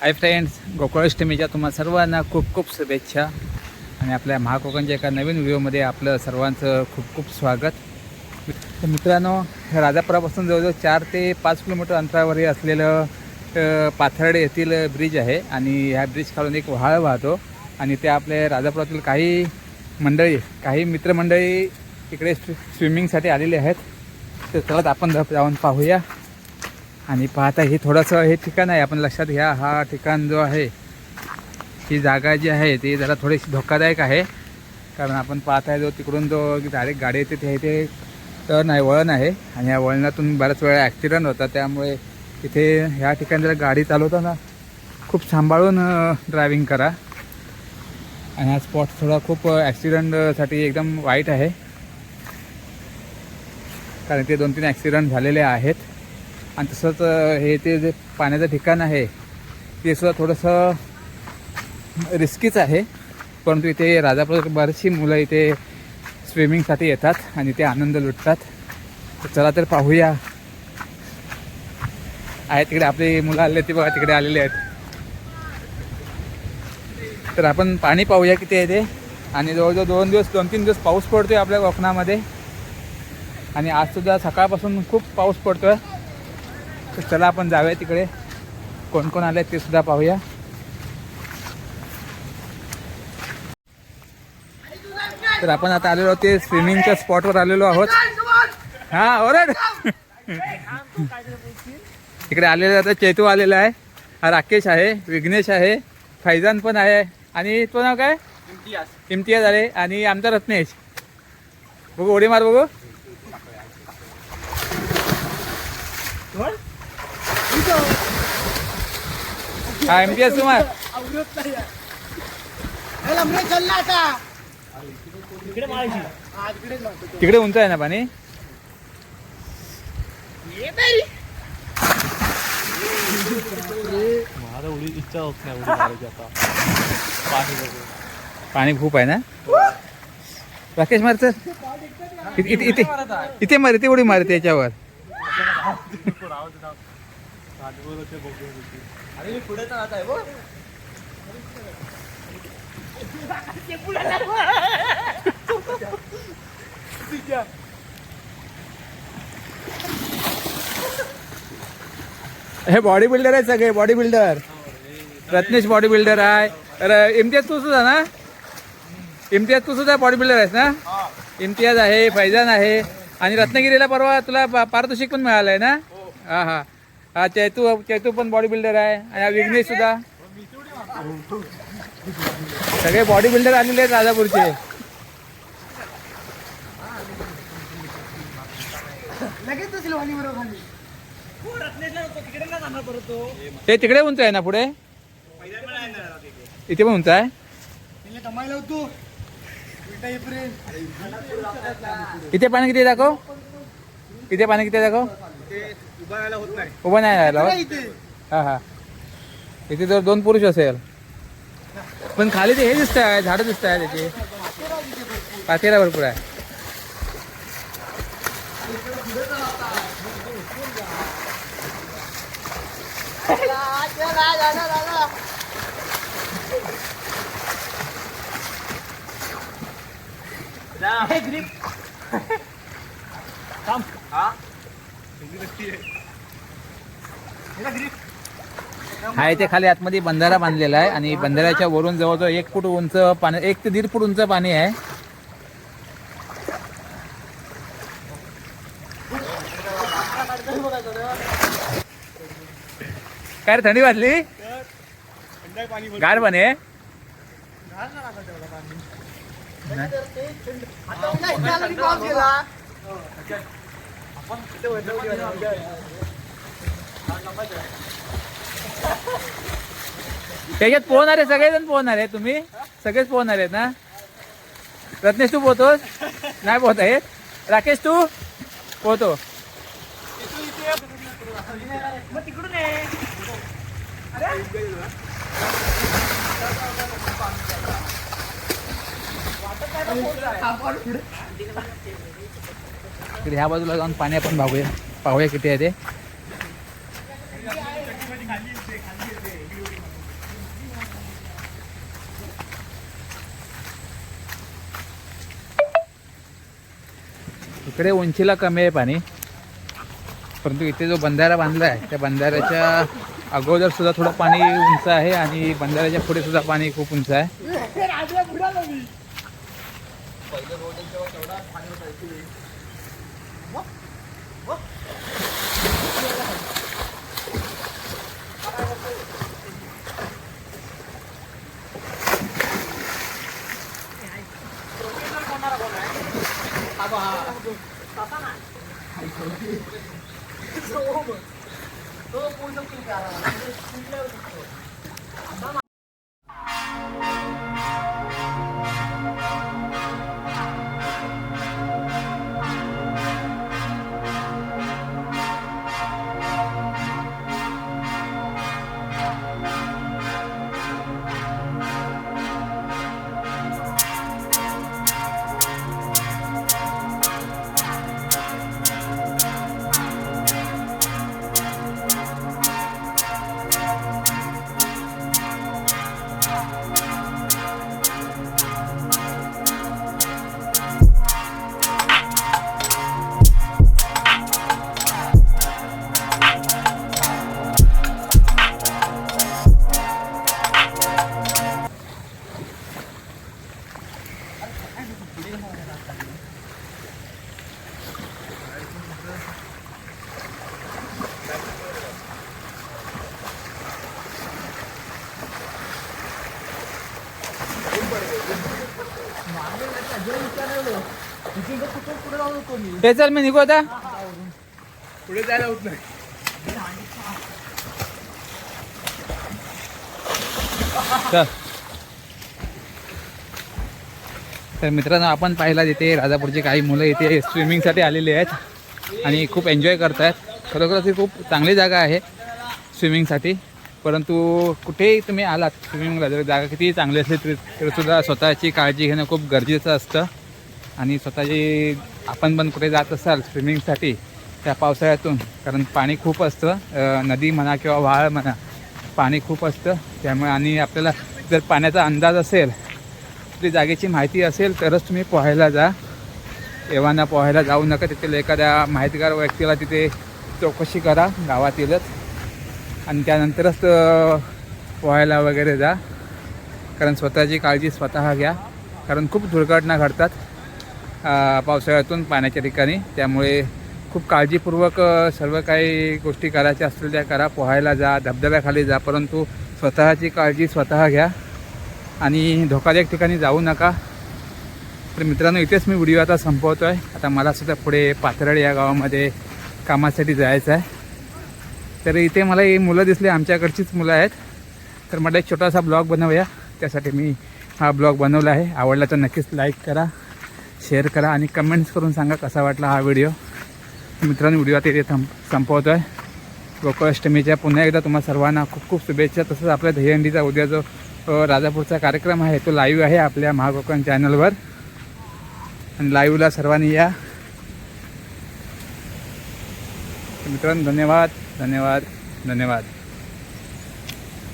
Hi friends गोकुळाष्टमीच्या तुम्हा सर्वांना खूप खूप शुभेच्छा. आणि आपल्या महाकोकणच्या एका नवीन व्हिडिओमध्ये आपलं सर्वांचं खूप खूप स्वागत. तर मित्रांनो हे राजापुरापासून जवळजवळ चार ते पाच किलोमीटर अंतरावरही असलेलं पाथर्डे येथील ब्रिज आहे. आणि ह्या ब्रिज खालून एक व्हाळ वाहतो. आणि ते आपल्या राजापुरातील काही मंडळी काही मित्रमंडळी इकडे स्विमिंगसाठी आलेले आहेत. तर चला आपण जाऊन पाहूया. आणि पाहता हे थोडंसं हे ठिकाण आहे. आपण लक्षात घ्या हा ठिकाण जो आहे ही जागा जी आहे ती जरा थोडीशी धोकादायक आहे. कारण आपण पाहताय जो तिकडून जो डायरेक्ट गाडी येते ते इथे टर्न आहे वळण आहे. आणि या वळणातून बऱ्याच वेळा ॲक्सिडंट होतात. त्यामुळे इथे ह्या ठिकाणी जरा गाडी चालवताना खूप सांभाळून ड्रायव्हिंग करा. आणि हा स्पॉट थोडा खूप ॲक्सिडंटसाठी एकदम वाईट आहे. कारण ते दोन तीन ॲक्सिडंट झालेले आहेत. आणि तसंच हे ते जे पाण्याचं ठिकाण आहे ते सुद्धा थोडंसं रिस्कीच आहे. परंतु इथे राजापूर बरीचशी मुलं इथे स्विमिंगसाठी येतात आणि ते आनंद लुटतात. तर चला तर पाहूया. आहे तिकडे आपली मुलं आले ते बघा तिकडे आलेले आहेत. तर आपण पाणी पाहूया किती आहे ते. आणि जवळजवळ दोन दिवस दोन तीन दिवस पाऊस पडतोय आपल्या कोकणामध्ये. आणि आज सुद्धा सकाळपासून खूप पाऊस पडतोय. तर चला आपण जाऊया तिकडे. कोण कोण आले ते सुद्धा पाहूया. तर आपण आता आलेलो ते स्विमिंगच्या स्पॉटवर आलेलो आहोत. हा ओरड. इकडे आलेला आता चेतू आलेला आहे. हा राकेश आहे विघ्नेश आहे फैजान पण आहे. आणि तो नाव काय? इम्तियाज. आले आणि आमचा रत्नेश. बघू उडी मार बघू. हा इम्तियाज तुम्हाला? तिकडे उंच आहे ना पाणी? मला उडी इच्छा होत नाही उडी मारायची आता. पाणी बघून. पाणी खूप आहे ना? राकेश मार सर इथे इथे इथे इथे मार इथे उडी मारते याच्यावर. होती हे. बॉडी बिल्डर आहे सगळे body builder Ratnesh body builder आहे. तर इम्तियाज तू सुद्धा ना? इम्तियाज तू सुद्धा बॉडी बिल्डर आहेस ना? इम्तियाज आहे फैजान आहे. आणि रत्नागिरीला परवा तुला पारितोषिक पण मिळालं आहे ना हा हा. हा चैतू चैतू पण बॉडी बिल्डर आहे. आणि हा विघ्नेश सुद्धा. सगळे बॉडी बिल्डर आलेले आहेत राजापूरचे. ते तिकडे उंच आहे ना पुढे? इथे पण उंच आहे? इथे पाणी किती आहे दाखव. इथे पाणी किती दाखव. उभं नाही. राहिलं हो? हा हा. इथे जर दोन पुरुष असेल. पण खाली ते हे दिसत आहे झाडं दिसत आहे त्याचे. पातेरा भरपूर आहे. हा? इथे खाली आतमध्ये बंधारा बांधलेला आहे आणि बंधाऱ्याच्या वरून जवळजवळ एक फूट उंच पाणी एक ते दीड फूट उंच पाणी आहे. काय रे थंडी वाजली? गार पाणी आहे. त्याच्यात पोहणार आहे सगळेजण पोहणार आहे तुम्ही? सगळेच पोहणार आहेत ना? रत्नेश तू पोहतोस? नाही पोहत आहे राकेश तू? पोहतो. तिकडे ह्या बाजूला जाऊन पाणी आपण भागूया. पाहूया किती आहे ते. इकडे उंचीला कमी आहे पाणी. परंतु इथे जो बंधारा बांधला आहे त्या बंधाऱ्याच्या अगोदर सुद्धा थोडं पाणी उंच आहे आणि बंधाऱ्याच्या पुढे सुद्धा पाणी खूप उंच आहे. 알아. हे चल मी निघू आता? पुढे जायला होत नाही. चल. तर मित्रांनो आपण पाहिला तिथे राजापूरची काही मुलं इथे स्विमिंगसाठी आलेली आहेत आणि खूप एन्जॉय करत आहेत खरोखरच ही खूप चांगली जागा आहे स्विमिंगसाठी. परंतु कुठेही तुम्ही आलात स्विमिंगला जर जागा कितीही चांगली असली तरी तरीसुद्धा स्वतःची काळजी घेणं खूप गरजेचं असतं. आणि स्वतःची आपण पण कुठे जात असाल स्विमिंगसाठी त्या पावसाळ्यातून कारण पाणी खूप असतं. नदी म्हणा किंवा व्हाळ म्हणा पाणी खूप असतं. त्यामुळे आणि आपल्याला जर पाण्याचा अंदाज असेल ती जागेची माहिती असेल तरच तुम्ही पोहायला जा. एव्हाना पोहायला जाऊ नका. तिथील एखाद्या माहितगार व्यक्तीला तिथे चौकशी करा गावातीलच. आणि त्यानंतरच पोहायला वगैरे जा. कारण स्वतःची काळजी स्वतः घ्या. कारण खूप दुर्घटना घडतात पावसाळ्यातून पाण्याच्या ठिकाणी. त्यामुळे खूप काळजीपूर्वक सर्व काही गोष्टी करायच्या असतील त्या करा. पोहायला जा धबधब्याखाली जा. परंतु स्वतःची काळजी स्वतः घ्या. आणि धोकादायक ठिकाणी जाऊ नका. तर मित्रांनो इथेच मी व्हिडिओ आता संपवतो आहे आता मला सुद्धा पुढे पाथरड या गावामध्ये कामासाठी जायचं आहे. तर इथे मला ही मुलं दिसली आमच्याकडचीच मुलं आहेत. तर मला एक छोटासा ब्लॉग बनवूया. त्यासाठी मी हा ब्लॉग बनवला आहे. आवडला तर नक्कीच लाईक करा शेअर करा आणि कमेंट्स करून सांगा कसा वाटला हा व्हिडिओ मित्रांनो व्हिडिओ आता इथे थंप संपवतो आहे गोकुळाष्टमीच्या पुन्हा एकदा तुम्हाला सर्वांना खूप खूप शुभेच्छा. तसंच आपल्या दहीहंडीचा उद्या जो राजापूरचा कार्यक्रम आहे. तो लाईव्ह आहे आपल्या महाकोकण चॅनलवर आणि लाईव्हला सर्वांनी या. मित्रांनो धन्यवाद धन्यवाद धन्यवाद.